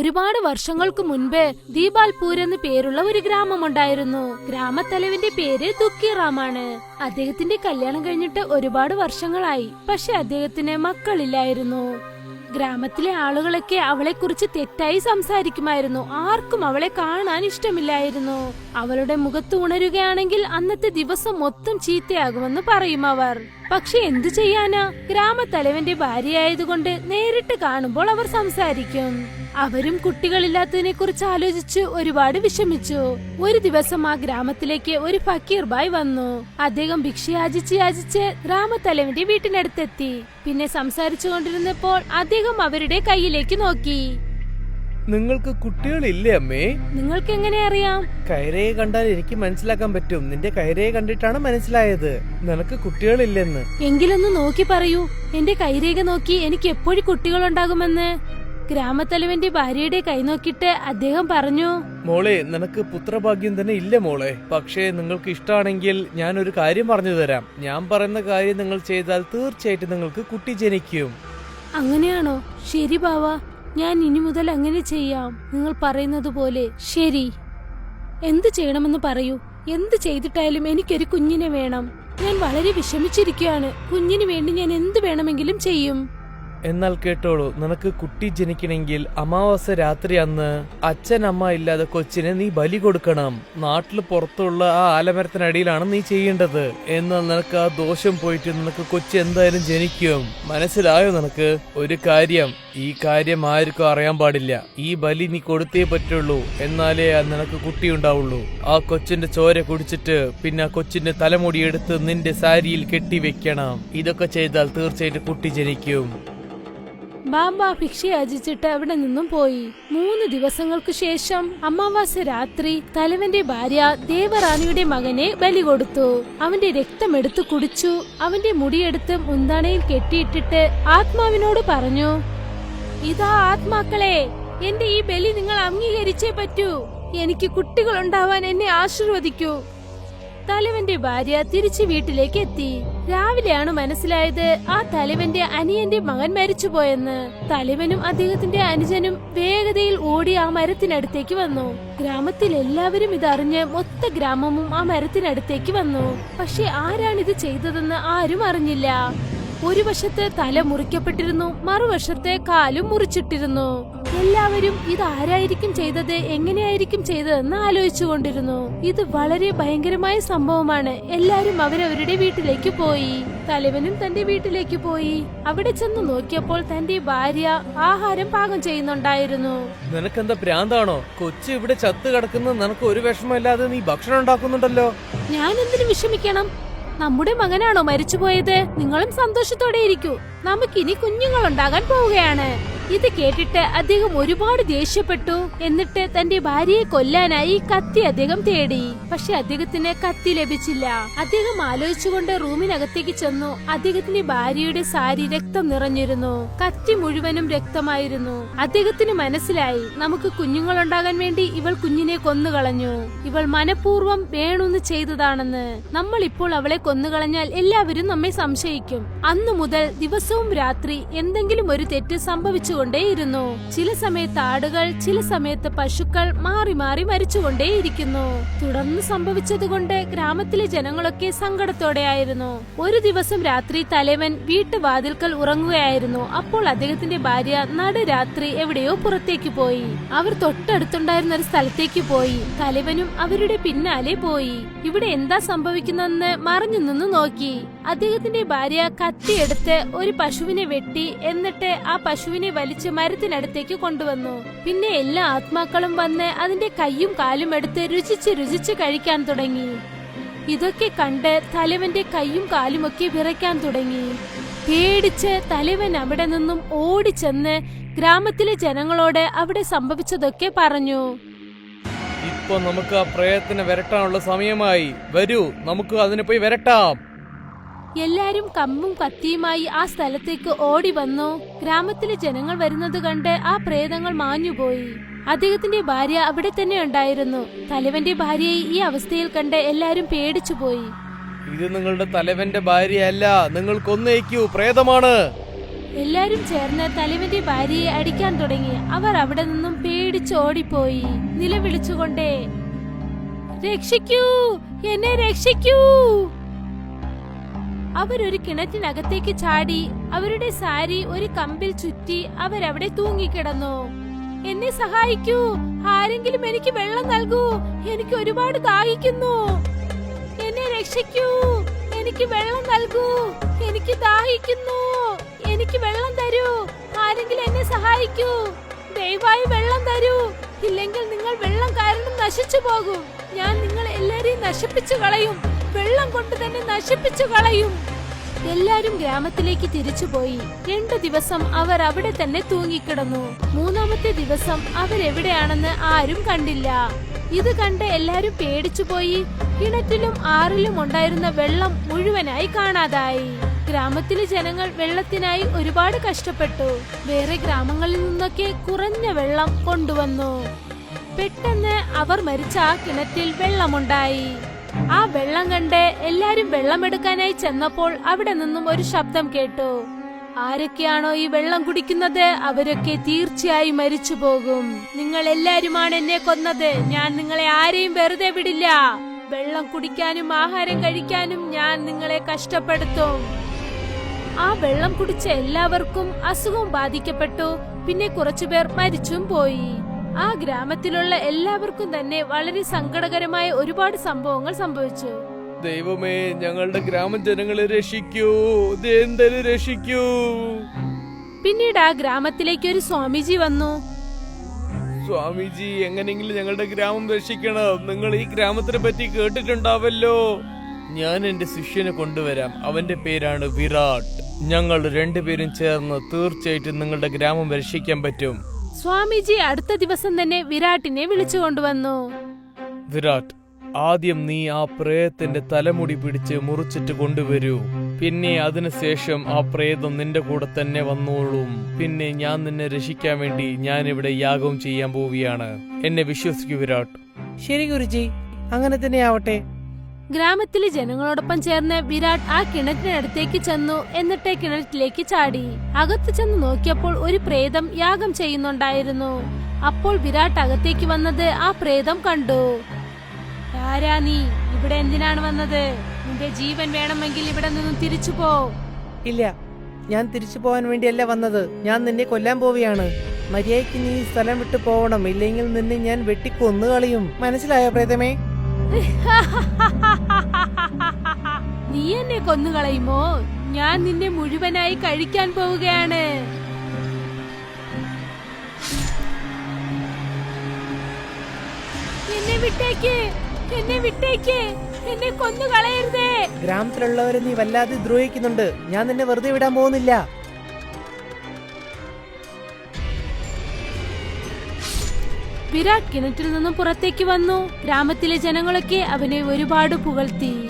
ഒരുപാട് വർഷങ്ങൾക്ക് മുൻപ് ദീപാൽപൂർ എന്ന് പേരുള്ള ഒരു ഗ്രാമമുണ്ടായിരുന്നു. ഗ്രാമത്തലവന്റെ പേര് ദുഃഖിറാമാണ് അദ്ദേഹത്തിന്റെ കല്യാണം കഴിഞ്ഞിട്ട് ഒരുപാട് വർഷങ്ങളായി. പക്ഷെ അദ്ദേഹത്തിന് മക്കളില്ലായിരുന്നു. ഗ്രാമത്തിലെ ആളുകളൊക്കെ അവളെ കുറിച്ച് തെറ്റായി സംസാരിക്കുമായിരുന്നു. ആർക്കും അവളെ കാണാൻ ഇഷ്ടമില്ലായിരുന്നു. അവളുടെ മുഖത്ത് ഉണരുകയാണെങ്കിൽ അന്നത്തെ ദിവസം മൊത്തം ചീത്തയാകുമെന്ന് പറയും അവർ. പക്ഷെ എന്തു ചെയ്യാനാ? ഗ്രാമത്തലവന്റെ ഭാര്യയായതുകൊണ്ട് നേരിട്ട് കാണുമ്പോൾ അവർ സംസാരിക്കും. അവരും കുട്ടികളില്ലാത്തതിനെ കുറിച്ച് ആലോചിച്ച് ഒരുപാട് വിഷമിച്ചു. ഒരു ദിവസം ആ ഗ്രാമത്തിലേക്ക് ഒരു ഫക്കീർ ബായ് വന്നു. അദ്ദേഹം ഭിക്ഷ യാചിച്ച് യാചിച്ച് ഗ്രാമത്തലവന്റെ വീട്ടിനടുത്തെത്തി. പിന്നെ സംസാരിച്ചു കൊണ്ടിരുന്നപ്പോൾ അദ്ദേഹം അവരുടെ കയ്യിലേക്ക് നോക്കി. നിങ്ങൾക്ക് കുട്ടികളില്ലേ അമ്മേ? നിങ്ങൾക്ക് എങ്ങനെ അറിയാം? കയറയെ കണ്ടാൽ എനിക്ക് മനസ്സിലാക്കാൻ പറ്റും. നിന്റെ കയറയെ കണ്ടിട്ടാണ് മനസ്സിലായത്. നിനക്ക് കുട്ടികളില്ലെന്ന്. എങ്കിലൊന്ന് നോക്കി പറയൂ. എന്റെ കൈരേഖ നോക്കി എനിക്ക് എപ്പോഴും കുട്ടികളുണ്ടാകുമെന്ന്. ഗ്രാമത്തലവന്റെ ഭാര്യയുടെ കൈ നോക്കിയിട്ട് അദ്ദേഹം പറഞ്ഞു മോളെ നിനക്ക് പുത്രഭാഗ്യം തന്നെ ഇല്ല മോളെ. പക്ഷേ നിങ്ങൾക്ക് ഇഷ്ടമാണെങ്കിൽ ഞാൻ ഒരു കാര്യം പറഞ്ഞു തരാം. ഞാൻ പറയുന്ന കാര്യം നിങ്ങൾ ചെയ്താൽ തീർച്ചയായിട്ടും നിങ്ങൾക്ക് കുട്ടി ജനിക്കും. അങ്ങനെയാണോ? ശരി ബാവ. ഞാൻ ഇനി മുതൽ അങ്ങനെ ചെയ്യാം. നിങ്ങൾ പറയുന്നത് പോലെ ശരി. എന്ത് ചെയ്യണമെന്ന് പറയൂ. എന്ത് ചെയ്തിട്ടായാലും എനിക്കൊരു കുഞ്ഞിനെ വേണം. ഞാൻ വളരെ വിഷമിച്ചിരിക്കുകയാണ്. കുഞ്ഞിന് വേണ്ടി ഞാൻ എന്ത് വേണമെങ്കിലും ചെയ്യും. എന്നാൽ കേട്ടോളൂ നിനക്ക് കുട്ടി ജനിക്കണമെങ്കിൽ അമാവാസ രാത്രി അന്ന് അച്ഛൻ അമ്മ ഇല്ലാതെ കൊച്ചിനെ നീ ബലി കൊടുക്കണം. നാട്ടിൽ പുറത്തുള്ള ആ ആലമരത്തിനടിയിലാണ് നീ ചെയ്യേണ്ടത്. എന്നാൽ നിനക്ക് ആ ദോഷം പോയിട്ട് നിനക്ക് കൊച്ചി എന്തായാലും ജനിക്കും. മനസ്സിലായോ നിനക്ക്? ഒരു കാര്യം ഈ കാര്യം ആർക്കും അറിയാൻ പാടില്ല. ഈ ബലി നീ കൊടുത്തേ പറ്റുള്ളൂ. എന്നാലേ നിനക്ക് കുട്ടി ഉണ്ടാവുള്ളൂ. ആ കൊച്ചിന്റെ ചോര കുടിച്ചിട്ട് പിന്നെ ആ കൊച്ചിന്റെ തലമുടി എടുത്ത് നിന്റെ സാരിയിൽ കെട്ടിവെക്കണം. ഇതൊക്കെ ചെയ്താൽ തീർച്ചയായിട്ടും കുട്ടി ജനിക്കും. ബാബ ഭിക്ഷ യാചിച്ചിട്ട് അവിടെ നിന്നും പോയി. മൂന്ന് ദിവസങ്ങൾക്കു ശേഷം അമാവാസ രാത്രി തലവന്റെ ഭാര്യ ദേവറാണിയുടെ മകനെ ബലി കൊടുത്തു. അവന്റെ രക്തം എടുത്തു കുടിച്ചു. അവന്റെ മുടിയെടുത്ത് മുന്താണയിൽ കെട്ടിയിട്ടിട്ട് ആത്മാവിനോട് പറഞ്ഞു ഇതാ ആത്മാക്കളെ എന്റെ ഈ ബലി നിങ്ങൾ അംഗീകരിച്ചേ പറ്റൂ. എനിക്ക് കുട്ടികൾ ഉണ്ടാവാൻ എന്നെ ആശീർവദിക്കൂ. തലവന്റെ ഭാര്യ തിരിച്ചു വീട്ടിലേക്ക് എത്തി. രാവിലെയാണ് മനസ്സിലായത് ആ തലവന്റെ അനിയന്റെ മകൻ മരിച്ചുപോയെന്ന്. തലവനും അദ്ദേഹത്തിന്റെ അനുജനും വേഗതയിൽ ഓടി ആ മരത്തിനടുത്തേക്ക് വന്നു. ഗ്രാമത്തിൽ എല്ലാവരും ഇതറിഞ്ഞ് മൊത്ത ഗ്രാമവും ആ മരത്തിനടുത്തേക്ക് വന്നു. പക്ഷെ ആരാണിത് ചെയ്തതെന്ന് ആരും അറിഞ്ഞില്ല. ഒരു വശത്ത് തല മുറിക്കപ്പെട്ടിരുന്നു മറുവശത്തെ കാലും മുറിച്ചിട്ടിരുന്നു. എല്ലാവരും ഇത് ആരായിരിക്കും ചെയ്തത് എങ്ങനെയായിരിക്കും ചെയ്തതെന്ന് ആലോചിച്ചു കൊണ്ടിരുന്നു ഇത് വളരെ ഭയങ്കരമായ സംഭവമാണ്. എല്ലാരും അവരവരുടെ വീട്ടിലേക്ക് പോയി. തലവനും തന്റെ വീട്ടിലേക്ക് പോയി. അവിടെ ചെന്ന് നോക്കിയപ്പോൾ തന്റെ ഭാര്യ ആഹാരം പാകം ചെയ്യുന്നുണ്ടായിരുന്നു. നിനക്കെന്താ ഭ്രാന്താണോ? കൊച്ചു ഇവിടെ ചത്തു കിടക്കുന്നത് നിനക്ക് ഒരു വിഷമമില്ലാതെ നീ ഭക്ഷണം ഉണ്ടാക്കുന്നുണ്ടല്ലോ. ഞാൻ എന്തിനു വിഷമിക്കണം? നമ്മുടെ മകനാണോ മരിച്ചുപോയത്? നിങ്ങളും സന്തോഷത്തോടെ ഇരിക്കൂ. നമുക്കിനി കുഞ്ഞുങ്ങൾ ഉണ്ടാകാൻ പോവുകയാണ്. ഇത് കേട്ടിട്ട് അദ്ദേഹം ഒരുപാട് ദേഷ്യപ്പെട്ടു. എന്നിട്ട് തന്റെ ഭാര്യയെ കൊല്ലാനായി കത്തി അദ്ദേഹം തേടി. പക്ഷെ അദ്ദേഹത്തിന് കത്തി ലഭിച്ചില്ല. അദ്ദേഹം ആലോചിച്ചുകൊണ്ട് റൂമിനകത്തേക്ക് ചെന്നു. അദ്ദേഹത്തിന്റെ ഭാര്യയുടെ സാരി രക്തം നിറഞ്ഞിരുന്നു. കത്തി മുഴുവനും രക്തമായിരുന്നു. അദ്ദേഹത്തിന് മനസ്സിലായി. നമുക്ക് കുഞ്ഞുങ്ങളുണ്ടാകാൻ വേണ്ടി ഇവൾ കുഞ്ഞിനെ കൊന്നുകളഞ്ഞു. ഇവൾ മനഃപൂർവം വേണമെന്ന് ചെയ്തതാണെന്ന്. നമ്മൾ ഇപ്പോൾ അവളെ കൊന്നുകളഞ്ഞാൽ എല്ലാവരും നമ്മെ സംശയിക്കും. അന്നു മുതൽ ദിവസവും രാത്രി എന്തെങ്കിലും ഒരു തെറ്റ് സംഭവിച്ചുകൊണ്ടേയിരുന്നു ചില സമയത്ത് ആടുകൾ ചില സമയത്ത് പശുക്കൾ മാറി മാറി മരിച്ചുകൊണ്ടേയിരിക്കുന്നു. തുടർന്ന് സംഭവിച്ചതുകൊണ്ട് ഗ്രാമത്തിലെ ജനങ്ങളൊക്കെ സങ്കടത്തോടെയായിരുന്നു. ഒരു ദിവസം രാത്രി തലവൻ വീട്ടുവാതിൽക്കൽ ഉറങ്ങുകയായിരുന്നു. അപ്പോൾ അദ്ദേഹത്തിന്റെ ഭാര്യ നടുരാത്രി എവിടെയോ പുറത്തേക്ക് പോയി. അവർ തൊട്ടടുത്തുണ്ടായിരുന്ന ഒരു സ്ഥലത്തേക്ക് പോയി. തലവനും അവരുടെ പിന്നാലെ പോയി. ഇവിടെ എന്താ സംഭവിക്കുന്നതെന്ന് മറിഞ്ഞു നിന്ന് നോക്കി. അദ്ദേഹത്തിന്റെ ഭാര്യ കത്തിയെടുത്ത് ഒരു പശുവിനെ വെട്ടി എന്നിട്ട് ആ പശുവിനെ വലിച്ച് മരത്തിനടുത്തേക്ക് കൊണ്ടുവന്നു. പിന്നെ എല്ലാ ആത്മാക്കളും വന്ന് അതിന്റെ കൈയും കാലും എടുത്ത് രുചിച്ച് രുചിച്ച് കഴിക്കാൻ തുടങ്ങി. ഇതൊക്കെ കണ്ട് തലവന്റെ കൈയും കാലും ഒക്കെ വിറയ്ക്കാൻ തുടങ്ങി. പേടിച്ച് തലവൻ അവിടെ നിന്നും ഓടിച്ചെന്ന് ഗ്രാമത്തിലെ ജനങ്ങളോട് അവിടെ സംഭവിച്ചതൊക്കെ പറഞ്ഞു. ഇപ്പൊ നമുക്ക് ആ പ്രയത്നം വരട്ടാനുള്ള സമയമായി. വരൂ നമുക്ക് അതിനെ പോയി വരട്ടാം. എല്ലാരും കമ്പും കത്തിയുമായി ആ സ്ഥലത്തേക്ക് ഓടി വന്നു. ഗ്രാമത്തിലെ ജനങ്ങൾ വരുന്നത് കണ്ട് ആ പ്രേതങ്ങൾ മാഞ്ഞുപോയി. അദ്ദേഹത്തിന്റെ ഭാര്യ അവിടെ തന്നെ ഉണ്ടായിരുന്നു. തലവന്റെ ഭാര്യയെ ഈ അവസ്ഥയിൽ കണ്ട് എല്ലാരും പേടിച്ചുപോയി. ഇത് നിങ്ങളുടെ തലവന്റെ ഭാര്യയല്ല. നിങ്ങൾ കൊന്നേക്കൂ. പ്രേതമാണ്. എല്ലാരും ചേർന്ന് തലവന്റെ ഭാര്യയെ അടിക്കാൻ തുടങ്ങി. അവർ അവിടെ നിന്നും പേടിച്ച് ഓടിപ്പോയി. നിലവിളിച്ചുകൊണ്ടേ രക്ഷിക്കൂ. എന്നെ രക്ഷിക്കൂ. അവരൊരു കിണറ്റിനകത്തേക്ക് ചാടി അവരുടെ സാരി ഒരു കമ്പിൽ ചുറ്റി അവരവിടെ തൂങ്ങിക്കിടന്നു. എന്നെ സഹായിക്കൂ ആരെങ്കിലും എനിക്ക് വെള്ളം നൽകൂ എനിക്ക് ഒരുപാട് ദാഹിക്കുന്നു. എന്നെ രക്ഷിക്കൂ എനിക്ക് വെള്ളം നൽകൂ എനിക്ക് ദാഹിക്കുന്നു എനിക്ക് വെള്ളം തരൂ ആരെങ്കിലും എന്നെ സഹായിക്കൂ ദയവായി വെള്ളം തരൂ. ഇല്ലെങ്കിൽ നിങ്ങൾ വെള്ളം കാരണം നശിച്ചു പോകും. ഞാൻ നിങ്ങൾ എല്ലാരെയും നശിപ്പിച്ചു കളയും. വെള്ളം കൊണ്ട് തന്നെ നശിപ്പിച്ചു കളയും. എല്ലാരും ഗ്രാമത്തിലേക്ക് തിരിച്ചുപോയി. രണ്ടു ദിവസം അവർ അവിടെ തന്നെ തൂങ്ങിക്കിടന്നു. മൂന്നാമത്തെ ദിവസം അവരെവിടെയാണെന്ന് ആരും കണ്ടില്ല. ഇത് കണ്ട് എല്ലാരും പേടിച്ചുപോയി. കിണറ്റിലും ആറിലും ഉണ്ടായിരുന്ന വെള്ളം മുഴുവനായി കാണാതായി. ഗ്രാമത്തിലെ ജനങ്ങൾ വെള്ളത്തിനായി ഒരുപാട് കഷ്ടപ്പെട്ടു. വേറെ ഗ്രാമങ്ങളിൽ നിന്നൊക്കെ കുറഞ്ഞ വെള്ളം കൊണ്ടുവന്നു. പെട്ടെന്ന് അവർ മരിച്ച ആ കിണറ്റിൽ വെള്ളമുണ്ടായി. ആ വെള്ളം കണ്ട് എല്ലാരും വെള്ളമെടുക്കാനായി ചെന്നപ്പോൾ അവിടെ നിന്നും ഒരു ശബ്ദം കേട്ടു. ആരൊക്കെയാണോ ഈ വെള്ളം കുടിക്കുന്നത്? അവരൊക്കെ തീർച്ചയായും മരിച്ചു പോകും. നിങ്ങൾ എല്ലാരുമാണ് എന്നെ കൊന്നത്. ഞാൻ നിങ്ങളെ ആരെയും വെറുതെ വിടില്ല. വെള്ളം കുടിക്കാനും ആഹാരം കഴിക്കാനും ഞാൻ നിങ്ങളെ കഷ്ടപ്പെടുത്തും. ആ വെള്ളം കുടിച്ച എല്ലാവർക്കും അസുഖം ബാധിക്കപ്പെട്ടു. പിന്നെ കുറച്ചുപേർ മരിച്ചും പോയി. ആ ഗ്രാമത്തിലുള്ള എല്ലാവർക്കും തന്നെ വളരെ സങ്കടകരമായ ഒരുപാട് സംഭവങ്ങൾ സംഭവിച്ചു. ദൈവമേ ഞങ്ങളുടെ ഗ്രാമജനങ്ങളെ രക്ഷിക്കൂ. രക്ഷിക്കൂ. പിന്നീട് ആ ഗ്രാമത്തിലേക്ക് ഒരു സ്വാമിജി വന്നു. സ്വാമിജി എങ്ങനെയെങ്കിലും ഞങ്ങളുടെ ഗ്രാമം രക്ഷിക്കണം. നിങ്ങൾ ഈ ഗ്രാമത്തിനെ പറ്റി കേട്ടിട്ടുണ്ടാവല്ലോ. ഞാൻ എന്റെ ശിഷ്യനെ കൊണ്ടുവരാം. അവന്റെ പേരാണ് വിരാട്. ഞങ്ങൾ രണ്ടുപേരും ചേർന്ന് തീർച്ചയായിട്ടും നിങ്ങളുടെ ഗ്രാമം രക്ഷിക്കാൻ പറ്റും. സ്വാമിജി അടുത്ത ദിവസം തന്നെ വിരാട്ടിനെ വിളിച്ചു കൊണ്ടുവന്നു. വിരാട്ട് ആദ്യം നീ ആ പ്രേതത്തിന്റെ തലമുടി പിടിച്ച് മുറിച്ചിട്ട് കൊണ്ടുവരൂ. പിന്നെ അതിനുശേഷം ആ പ്രേതം നിന്റെ കൂടെ തന്നെ വന്നോളും. പിന്നെ ഞാൻ നിന്നെ രക്ഷിക്കാൻ വേണ്ടി ഞാൻ ഇവിടെ യാഗം ചെയ്യാൻ പോവുകയാണ്. എന്നെ വിശ്വസിക്കൂ വിരാട്ട്. ശരി ഗുരുജി അങ്ങനെ തന്നെ ആവട്ടെ ഗ്രാമത്തിലെ ജനങ്ങളോടൊപ്പം ചേർന്ന് വിരാട് ആ കിണറ്റിനടുത്തേക്ക് ചെന്നു എന്നിട്ട് കിണറ്റിലേക്ക് ചാടി. അകത്ത് ചെന്ന് നോക്കിയപ്പോൾ ഒരു പ്രേതം യാഗം ചെയ്യുന്നുണ്ടായിരുന്നു. അപ്പോൾ വിരാട് അകത്തേക്ക് വന്നത് ആ പ്രേതം കണ്ടു. ആരാ നീ? ഇവിടെ എന്തിനാണ് വന്നത്? നിന്റെ ജീവൻ വേണമെങ്കിൽ ഇവിടെ നിന്നും തിരിച്ചു പോ. ഇല്ല. ഞാൻ തിരിച്ചു പോകാൻ വേണ്ടിയല്ല വന്നത്. ഞാൻ നിന്നെ കൊല്ലാൻ പോവുകയാണ്. മര്യാദയ്ക്ക് നീ സ്ഥലം വിട്ടു പോവണം ഇല്ലെങ്കിൽ നിന്നെ ഞാൻ വെട്ടിക്കൊന്നു കളയും മനസ്സിലായോ പ്രേതമേ? നീ എന്നെ കൊന്നുകളയുമോ? ഞാൻ നിന്നെ മുഴുവനായി കഴിക്കാൻ പോവുകയാണ്. എന്നെ വിട്ടേക്ക് എന്നെ വിട്ടേക്ക് എന്നെ കൊന്നുകളയരുതേ. ഗ്രാമത്തിലുള്ളവരെ നീ വല്ലാതെ ദ്രോഹിക്കുന്നുണ്ട്. ഞാൻ നിന്നെ വെറുതെ വിടാൻ പോകുന്നില്ല. വിരാട് കിണറ്റിൽ നിന്നും പുറത്തേക്ക് വന്നു. ഗ്രാമത്തിലെ ജനങ്ങളൊക്കെ അവനെ ഒരുപാട് പുകഴ്ത്തി.